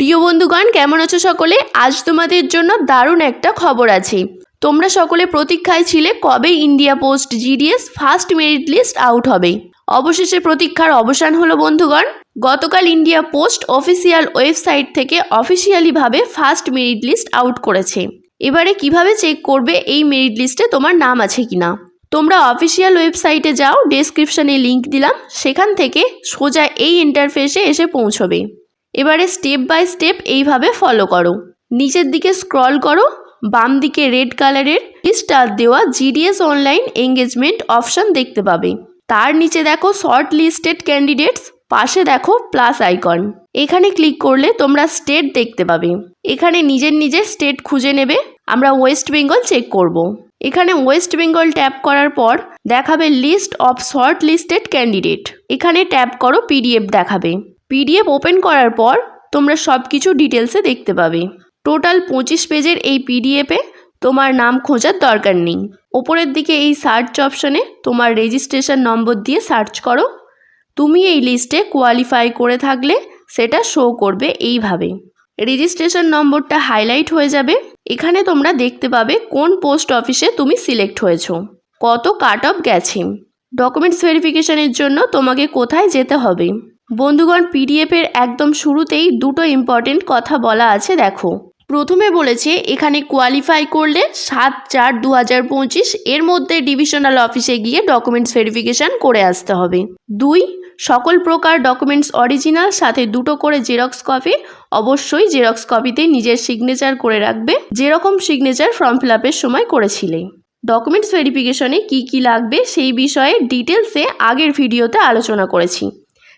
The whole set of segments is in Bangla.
প্রিয় বন্ধুগণ, কেমন আছো সকলে? আজ তোমাদের জন্য দারুণ একটা খবর আছে। তোমরা সকলে প্রতীক্ষায় ছিলে কবে India post GDS first merit list out হবে। অবশেষে প্রতীক্ষার অবসান হলো, বন্ধুগণ। গতকাল ইন্ডিয়া পোস্ট অফিসিয়াল ওয়েবসাইট থেকে অফিসিয়ালিভাবে ফার্স্ট মেরিট লিস্ট আউট করেছে। এবারে কীভাবে চেক করবে এই মেরিট লিস্টে তোমার নাম আছে কিনা? তোমরা অফিসিয়াল ওয়েবসাইটে যাও, ডেসক্রিপশনে লিংক দিলাম। সেখান থেকে সোজা এই ইন্টারফেসে এসে পৌঁছবে। এবারে স্টেপ বাই স্টেপ এইভাবে ফলো করো। নিচের দিকে স্ক্রল করো, বাম দিকে রেড কালারের স্টার দেওয়া জিডিএস অনলাইন এঙ্গেজমেন্ট অপশন দেখতে পাবে। তার নিচে দেখো শর্ট লিস্টেড ক্যান্ডিডেটস পাশে দেখো প্লাস আইকন এখানে ক্লিক করলে তোমরা স্টেট দেখতে পাবে। এখানে নিজের নিজের স্টেট খুঁজে নেবে, আমরা ওয়েস্ট বেঙ্গল চেক করব। এখানে ওয়েস্ট বেঙ্গল ট্যাপ করার পর দেখাবে list of shortlisted candidate এখানে ট্যাপ করো পিডিএফ দেখাবে। পিডিএফ ওপেন করার পর তোমরা সব কিছু ডিটেলসে দেখতে পাবে। টোটাল পঁচিশ পেজের এই পিডিএফে তোমার নাম খোঁজার দরকার নেই। ওপরের দিকে এই সার্চ অপশনে তোমার রেজিস্ট্রেশন নম্বর দিয়ে সার্চ করো। তুমি এই লিস্টে কোয়ালিফাই করে থাকলে সেটা শো করবে এইভাবে। রেজিস্ট্রেশন নম্বরটা হাইলাইট হয়ে যাবে। এখানে তোমরা দেখতে পাবে কোন পোস্ট অফিসে তুমি সিলেক্ট হয়েছো। কত কাট অফ গেছে। ডকুমেন্টস ভেরিফিকেশনের জন্য তোমাকে কোথায় যেতে হবে? বন্ধুগণ, পিডিএফের একদম শুরুতেই দুটো ইম্পর্টেন্ট কথা বলা আছে, দেখো। প্রথমে বলেছে, এখানে কোয়ালিফাই করলে সাত চার দু হাজার পঁচিশ, এর মধ্যে ডিভিশনাল অফিসে গিয়ে ডকুমেন্টস ভেরিফিকেশন করে আসতে হবে। দুই, সকল প্রকার ডকুমেন্টস অরিজিনাল সাথে দুটো করে জেরক্স কপি অবশ্যই জেরক্স কপিতে নিজের সিগনেচার করে রাখবে, যেরকম সিগনেচার ফর্ম ফিল সময় করেছিলে। ডকুমেন্টস ভেরিফিকেশনে কি কি লাগবে, সেই বিষয়ে ডিটেলসে আগের ভিডিওতে আলোচনা করেছি।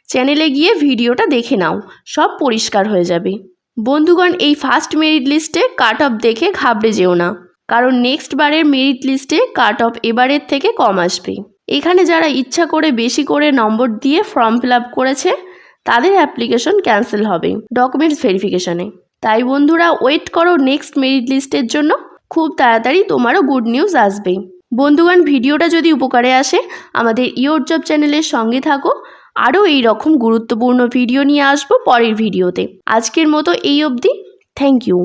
চ্যানেলে গিয়ে ভিডিওটা দেখে নাও, সব পরিষ্কার হয়ে যাবে। বন্ধুগণ, এই ফার্স্ট মেরিট লিস্টে কাট অফ দেখে ঘাবড়ে যেও না, কারণ নেক্সট বারের মেরিট লিস্টে কাট অফ এবারের থেকে কম আসবে। এখানে যারা ইচ্ছা করে বেশি করে নম্বর দিয়ে ফর্ম ফিল করেছে, তাদের অ্যাপ্লিকেশন ক্যান্সেল হবে ডকুমেন্টস ভেরিফিকেশনে তাই বন্ধুরা ওয়েট করো নেক্সট মেরিট লিস্টের জন্য, খুব তাড়াতাড়ি তোমারও গুড নিউজ আসবে। বন্ধুগণ, ভিডিওটা যদি উপকারে আসে, আমাদের ইয়োর জব চ্যানেলের সঙ্গে থাকো আরও এই রকম গুরুত্বপূর্ণ ভিডিও নিয়ে আসব পরের ভিডিওতে। আজকের মতো এই অবধি। Thank you